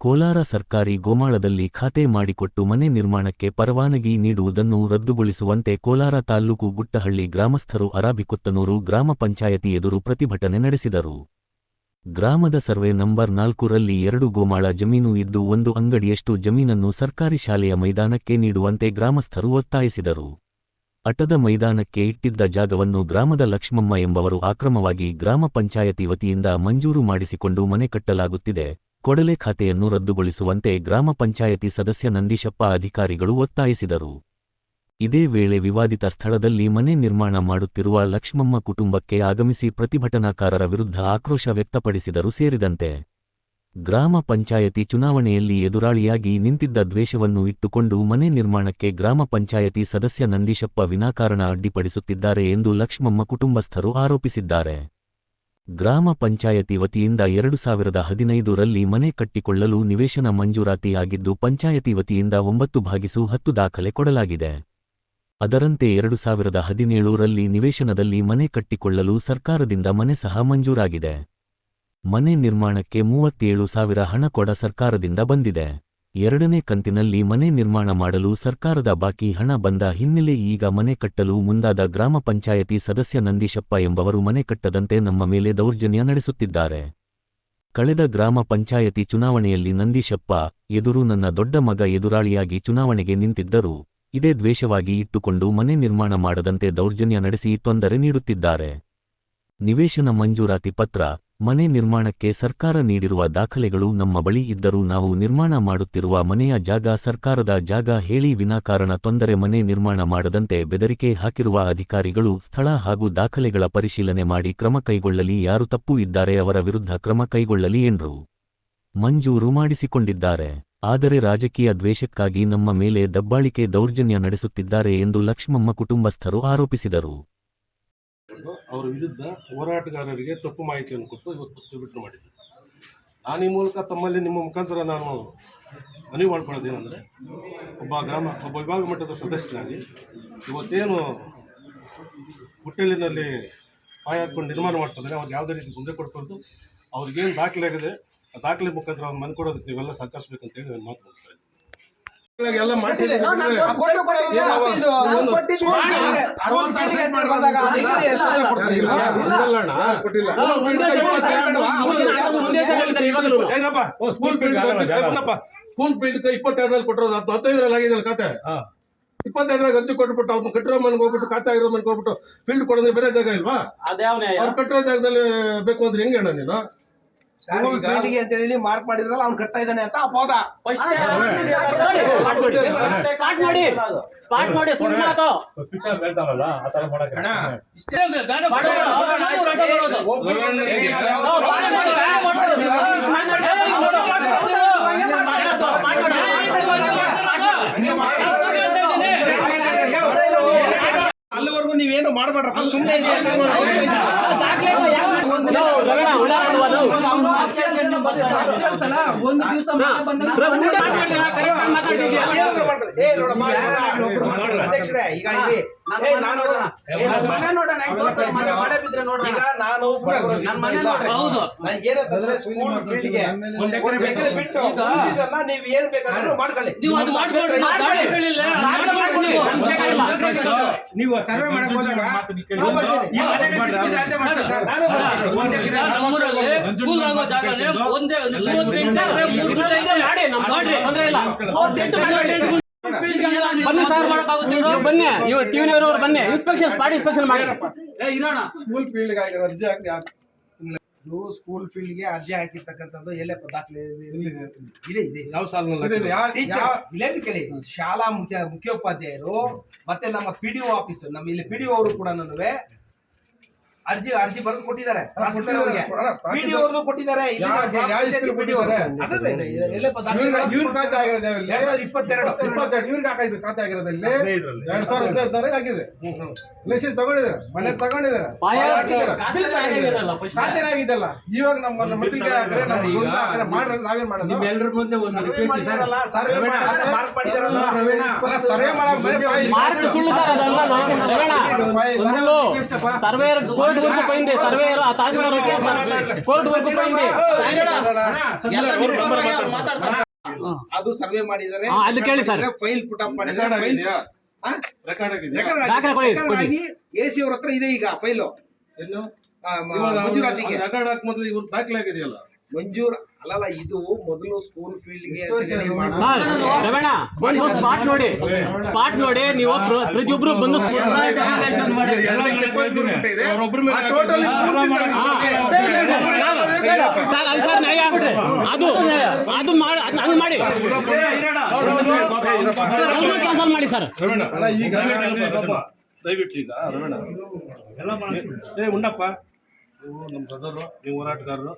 ಕೋಲಾರ ಸರ್ಕಾರಿ ಗೋಮಾಳದಲ್ಲಿ ಖಾತೆ ಮಾಡಿಕೊಟ್ಟು ಮನೆ ನಿರ್ಮಾಣಕ್ಕೆ ಪರವಾನಗಿ ನೀಡುವುದನ್ನು ರದ್ದುಗೊಳಿಸುವಂತೆ ಕೋಲಾರ ತಾಲ್ಲೂಕು ಗುಟ್ಟಹಳ್ಳಿ ಗ್ರಾಮಸ್ಥರು ಅರಾಬಿಕೊತ್ತನೂರು ಗ್ರಾಮ ಪಂಚಾಯತಿ ಎದುರು ಪ್ರತಿಭಟನೆ ನಡೆಸಿದರು. ಗ್ರಾಮದ ಸರ್ವೆ ನಂಬರ್ ನಾಲ್ಕರಲ್ಲಿ ಎರಡು ಗೋಮಾಳ ಜಮೀನು ಇದ್ದು ಒಂದು ಅಂಗಡಿಯಷ್ಟು ಜಮೀನನ್ನು ಸರ್ಕಾರಿ ಶಾಲೆಯ ಮೈದಾನಕ್ಕೆ ನೀಡುವಂತೆ ಗ್ರಾಮಸ್ಥರು ಒತ್ತಾಯಿಸಿದರು. ಅಟದ ಮೈದಾನಕ್ಕೆ ಇಟ್ಟಿದ್ದ ಜಾಗವನ್ನು ಗ್ರಾಮದ ಲಕ್ಷ್ಮಮ್ಮ ಎಂಬವರು ಆಕ್ರಮವಾಗಿ ಗ್ರಾಮ ಪಂಚಾಯತಿ ವತಿಯಿಂದ ಮಂಜೂರು ಮಾಡಿಸಿಕೊಂಡು ಮನೆ ಕಟ್ಟಲಾಗುತ್ತಿದೆ. ಕೊಡಲೆ ಖಾತೆಯನ್ನು ರದ್ದುಗೊಳಿಸುವಂತೆ ಗ್ರಾಮ ಪಂಚಾಯತಿ ಸದಸ್ಯ ನಂದೀಶಪ್ಪ ಅಧಿಕಾರಿಗಳು ಒತ್ತಾಯಿಸಿದರು. ಇದೇ ವೇಳೆ ವಿವಾದಿತ ಸ್ಥಳದಲ್ಲಿ ಮನೆ ನಿರ್ಮಾಣ ಮಾಡುತ್ತಿರುವ ಲಕ್ಷ್ಮಮ್ಮ ಕುಟುಂಬಕ್ಕೆ ಆಗಮಿಸಿ ಪ್ರತಿಭಟನಾಕಾರರ ವಿರುದ್ಧ ಆಕ್ರೋಶ ವ್ಯಕ್ತಪಡಿಸಿದರು. ಸೇರಿದಂತೆ ಗ್ರಾಮ ಪಂಚಾಯತಿ ಚುನಾವಣೆಯಲ್ಲಿ ಎದುರಾಳಿಯಾಗಿ ನಿಂತಿದ್ದ ದ್ವೇಷವನ್ನು ಇಟ್ಟುಕೊಂಡು ಮನೆ ನಿರ್ಮಾಣಕ್ಕೆ ಗ್ರಾಮ ಪಂಚಾಯತಿ ಸದಸ್ಯ ನಂದೀಶಪ್ಪ ವಿನಾಕಾರಣ ಅಡ್ಡಿಪಡಿಸುತ್ತಿದ್ದಾರೆ ಎಂದು ಲಕ್ಷ್ಮಮ್ಮ ಕುಟುಂಬಸ್ಥರು ಆರೋಪಿಸಿದ್ದಾರೆ. ಗ್ರಾಮ ಪಂಚಾಯತಿ ವತಿಯಿಂದ ಎರಡು ಸಾವಿರದ ಹದಿನೈದರಲ್ಲಿ ಮನೆ ಕಟ್ಟಿಕೊಳ್ಳಲು ನಿವೇಶನ ಮಂಜೂರಾತಿಯಾಗಿದ್ದು ಪಂಚಾಯತಿ ವತಿಯಿಂದ ಒಂಬತ್ತು ಭಾಗಿಸು ಹತ್ತು ದಾಖಲೆ ಕೊಡಲಾಗಿದೆ. ಅದರಂತೆ ಎರಡು ಸಾವಿರದ ಹದಿನೇಳರಲ್ಲಿ ನಿವೇಶನದಲ್ಲಿ ಮನೆ ಕಟ್ಟಿಕೊಳ್ಳಲು ಸರ್ಕಾರದಿಂದ ಮನೆ ಸಹ ಮಂಜೂರಾಗಿದೆ. ಮನೆ ನಿರ್ಮಾಣಕ್ಕೆ ಮೂವತ್ತೇಳು ಸಾವಿರ ಹಣ ಕೊಡ ಸರ್ಕಾರದಿಂದ ಬಂದಿದೆ. ಎರಡನೇ ಕಂತಿನಲ್ಲಿ ಮನೆ ನಿರ್ಮಾಣ ಮಾಡಲು ಸರ್ಕಾರದ ಬಾಕಿ ಹಣ ಬಂದ ಹಿನ್ನೆಲೆ ಈಗ ಮನೆ ಕಟ್ಟಲು ಮುಂದಾದ ಗ್ರಾಮ ಪಂಚಾಯತಿ ಸದಸ್ಯ ನಂದೀಶಪ್ಪ ಎಂಬವರು ಮನೆ ಕಟ್ಟದಂತೆ ನಮ್ಮ ಮೇಲೆ ದೌರ್ಜನ್ಯ ನಡೆಸುತ್ತಿದ್ದಾರೆ. ಕಳೆದ ಗ್ರಾಮ ಪಂಚಾಯತಿ ಚುನಾವಣೆಯಲ್ಲಿ ನಂದೀಶಪ್ಪ ಎದುರು ನನ್ನ ದೊಡ್ಡ ಮಗ ಎದುರಾಳಿಯಾಗಿ ಚುನಾವಣೆಗೆ ನಿಂತಿದ್ದರು. ಇದೇ ದ್ವೇಷವಾಗಿ ಇಟ್ಟುಕೊಂಡು ಮನೆ ನಿರ್ಮಾಣ ಮಾಡದಂತೆ ದೌರ್ಜನ್ಯ ನಡೆಸಿ ತೊಂದರೆ ನೀಡುತ್ತಿದ್ದಾರೆ. ನಿವೇಶನ ಮಂಜೂರಾತಿ ಪತ್ರ, ಮನೆ ನಿರ್ಮಾಣಕ್ಕೆ ಸರ್ಕಾರ ನೀಡಿರುವ ದಾಖಲೆಗಳು ನಮ್ಮ ಬಳಿ ಇದ್ದರೂ ನಾವು ನಿರ್ಮಾಣ ಮಾಡುತ್ತಿರುವ ಮನೆಯ ಜಾಗ ಸರ್ಕಾರದ ಜಾಗ ಹೇಳಿ ವಿನಾಕಾರಣ ತೊಂದರೆ ಮನೆ ನಿರ್ಮಾಣ ಮಾಡದಂತೆ ಬೆದರಿಕೆ ಹಾಕಿರುವ ಅಧಿಕಾರಿಗಳು ಸ್ಥಳ ಹಾಗೂ ದಾಖಲೆಗಳ ಪರಿಶೀಲನೆ ಮಾಡಿ ಕ್ರಮ ಕೈಗೊಳ್ಳಲಿ, ಯಾರು ತಪ್ಪು ಇದ್ದಾರೆ ಅವರ ವಿರುದ್ಧ ಕ್ರಮ ಕೈಗೊಳ್ಳಲಿ ಎಂದರು. ಮಂಜೂರು ಮಾಡಿಸಿಕೊಂಡಿದ್ದಾರೆ. ಆದರೆ ರಾಜಕೀಯ ದ್ವೇಷಕ್ಕಾಗಿ ನಮ್ಮ ಮೇಲೆ ದಬ್ಬಾಳಿಕೆ ದೌರ್ಜನ್ಯ ನಡೆಸುತ್ತಿದ್ದಾರೆ ಎಂದು ಲಕ್ಷ್ಮಮ್ಮ ಕುಟುಂಬಸ್ಥರು ಆರೋಪಿಸಿದರು. ಅವರ ವಿರುದ್ಧ ಹೋರಾಟಗಾರರಿಗೆ ತಪ್ಪು ಮಾಹಿತಿಯನ್ನು ಕೊಟ್ಟು ಇವತ್ತು ಪ್ರತಿಭಟನೆ ಮಾಡಿದ್ದೆ ನಾನು ಈ ಮೂಲಕ ತಮ್ಮಲ್ಲಿ ನಿಮ್ಮ ಮುಖಾಂತರ ನಾನು ಮನವಿ ಮಾಡ್ಕೊಳ್ಳೋದೇನೆಂದರೆ ಒಬ್ಬ ಗ್ರಾಮ, ಒಬ್ಬ ವಿಭಾಗ ಮಟ್ಟದ ಸದಸ್ಯನಾಗಿ ಇವತ್ತೇನು ಹುಟ್ಟೆಲಿನಲ್ಲಿ ಪಾಯ ಹಾಕ್ಕೊಂಡು ನಿರ್ಮಾಣ ಮಾಡ್ತಾರೆ ಅವ್ರಿಗೆ ಯಾವುದೇ ರೀತಿ ಮುಂದೆ ಕೊಡ್ಕೊಂಡು ಅವ್ರಿಗೇನು ದಾಖಲೆ ಆಗಿದೆ, ಆ ದಾಖಲೆ ಮುಖಾಂತರ ಅವ್ರು ಮನೆ ಕೊಡೋದಕ್ಕೆ ನೀವೆಲ್ಲ ಸಹಕರಿಸ್ಬೇಕಂತೇಳಿ ನಾನು ಮಾತು ಮುಗಿಸ್ತಾ ಇದ್ದೀನಿ. ಎಲ್ಲ ಸ್ಕೂಲ್ ಬಿಲ್ಡ್ ಇಪ್ಪತ್ತೆರಡರಲ್ಲಿ ಕೊಟ್ಟಿರೋದು. ಹತ್ತು ಹತ್ತೈದರಲ್ಲಿ ಆಗಿದೆಯಲ್ಲ ಖಾತೆ? ಇಪ್ಪತ್ತೆರಡರಾಗ ಅರ್ಜಿ ಕೊಟ್ಬಿಟ್ಟು ಅವ್ನು ಕಟ್ಟಿರೋ ಮನೆಗೆ ಹೋಗ್ಬಿಟ್ಟು ಖಾತೆ ಆಗಿರೋ ಮನೆಗೆ ಹೋಗ್ಬಿಟ್ಟು ಫೀಲ್ಡ್ ಕೊಡೋದ್ರೆ ಬೇರೆ ಜಾಗ ಇಲ್ವಾ? ಅವ್ರು ಕಟ್ಟಿರೋ ಜಾಗದಲ್ಲಿ ಬೇಕು ಅಂದ್ರೆ ಹೆಂಗೆ ಅಣ್ಣ ನೀನು? ಫೀಲ್ಡ್ಗೆ ಅಂತ ಹೇಳಿ ಮಾರ್ಕ್ ಮಾಡಿದ್ರಲ್ಲ ಅವ್ನು ಕಟ್ತಾ ಇದ್ದಾನೆ ಅಂತ ಅಪೋದ ಸುಳ್ಳು ಆ ತರ ಮಾಡಕ್ಕೆ ಅಲ್ಲಿವರೆಗೂ ನೀವೇನು ಮಾಡ್ಬೇಡ್ರಪ್ಪ ಸುಮ್ಮನೆ ಒಂದು ದಿವಸ ಅಧ್ಯಕ್ಷರೇ ಈಗ ಈಗ ನಾನು. ಏನಂತಂದ್ರೆ ಸ್ಕೂಲ್ ಫೀಲ್ಡ್ಗೆ ಬಿಟ್ಟು ನೀವು ಏನ್ ಬೇಕಾದ್ರೂ ಮಾಡ್ಕೊಳ್ಳಿ. ನೀವು ಸರ್ವೆ ಮಾಡಕ್ ಹೋದಾಗ ಒಂದೇ ಬನ್ನಿ ಸರ್ ಮಾಡಕ್ಕಾಗುತ್ತೆ ಇವ್ರು? ಬನ್ನಿ ಇವ್ರು ಟಿವಿನವರು ಬನ್ನಿ. ಇನ್ಸ್ಪೆಕ್ಷನ್ ಸ್ಪಾಟ್ ಇನ್ಸ್ಪೆಕ್ಷನ್ ಮಾಡಿ. ಸ್ಕೂಲ್ ಫೀಲ್ಡ್ ಆಗಿರೋ ಅರ್ಜಿ ಹಾಕಿ ಇದು ಸ್ಕೂಲ್ ಫೀಲ್ಡ್ಗೆ ಅರ್ಜಿ ಹಾಕಿರ್ತಕ್ಕಂಥದ್ದು ಎಲ್ಲೇ ದಾಖಲೆ ಇದೆ ಇದೆ ಯಾವ ಸಾಲಿನಲ್ಲಿ ಕೇಳಿ. ಶಾಲಾ ಮುಖ್ಯ ಮುಖ್ಯೋಪಾಧ್ಯಾಯರು ಮತ್ತೆ ನಮ್ಮ ಪಿ ಡಿ ಆಫೀಸ್ ನಮ್ಮ ಇಲ್ಲಿ ಪಿ ಡಿ ಅವರು ಕೂಡ ಅರ್ಜಿ ಅರ್ಜಿ ಬರೆದು ಕೊಟ್ಟಿದ್ದಾರೆ. ಡಿ ಅವ್ರದ್ದು ಕೊಟ್ಟಿದ್ದಾರೆ. ಇಪ್ಪತ್ತೆರಡು. ಇವ್ರಿಗೆ ಹಾಕಿದ್ರು ಖಾತೆ. ಎರಡ್ ಸಾವಿರದ ಹದಿನೈದರಲ್ಲಿ ಆಗಿದೆ. ಲೈಸೆನ್ಸ್ ತಗೊಂಡಿದ್ದಾರೆ. ಮನೆ ತಗೊಂಡಿದ್ದಾರೆ. ಖಾತೆ ಇವಾಗ ನಮ್ಮ ನಮ್ಮ ಮಕ್ಕಳಿಗೆ ಹಾಕಿದ್ರೆ ನಾವು ಗೊಂದಲ ಮಾಡಿದ್ರೆ ನಾವೇನ್ ಮಾಡೋದು? ನಿಮ್ಮೆಲ್ಲರ ಮುಂದೆ ಒಂದು ಸರ್ವೆ ಮಾಡಿದಾರಲ್ಲ, ಸರ್ವೆ ಮಾಡಿದಾರಲ್ಲ, ಮಾರ್ಕ್ ಮಾಡಿದಾರಲ್ಲ. ಸರ್ವೆ ಮಾಡಕ್ ಕೋರ್ಟ್ ವರ್ಗು ಪೈಂದೆ ಸರ್ವೇಯರ್ ಆ ತಹಸೀಲ್ದಾರ್ ಕೋರ್ಟ್ ವರ್ಗು ಪೈಂದೆ ಮಾತಾಡ್ತಾರೆ ಅದು ಸರ್ವೆ ಮಾಡಿದರೆ ಅದು ಕೇಳಿ ಸರ್. ಫೈಲ್ ಪುಟ್ ಅಪ್ ಮಾಡಿದ್ದಾರೆ ದಾಖಲೆ ಕೊಡಿ. ಎ ಸಿ ಅವ್ರ ಹತ್ರ ಇದೆ ಈಗ ಫೈಲು ಮಂಜೂರಾತಿಗೆ ಮೊದಲು ಇವ್ರು ದಾಖಲೆ ಆಗಿದೆಯಲ್ಲ ಮಂಜೂರ್ ಅಲ್ಲಲ್ಲ ಇದು ಮೊದಲು ಸ್ಕೂಲ್ ಫೀಲ್ಡ್ಗೆ ಸ್ಪಾಟ್ ನೋಡಿ. ಸ್ಪಾಟ್ ನೋಡಿ ನೀವು ಪ್ರ- ಪ್ರತಿಯೊಬ್ರು ಬಂದು ಸರ್ ಅದು ಅದು ಅದು ಮಾಡಿ ಅದನ್ನ ಮಾಡಿ. ಕ್ಯಾನ್ಸಲ್ ಮಾಡಿ ಸರ್. ಅಲ್ಲ, ದಯವಿಟ್ಟು ಈಗ ರಮಣ ಉಂಡಪ್ಪ. ನೀವು ನಮ್ಮ ಬ್ರದರು ನೀವು ಹೋರಾಟಗಾರರು.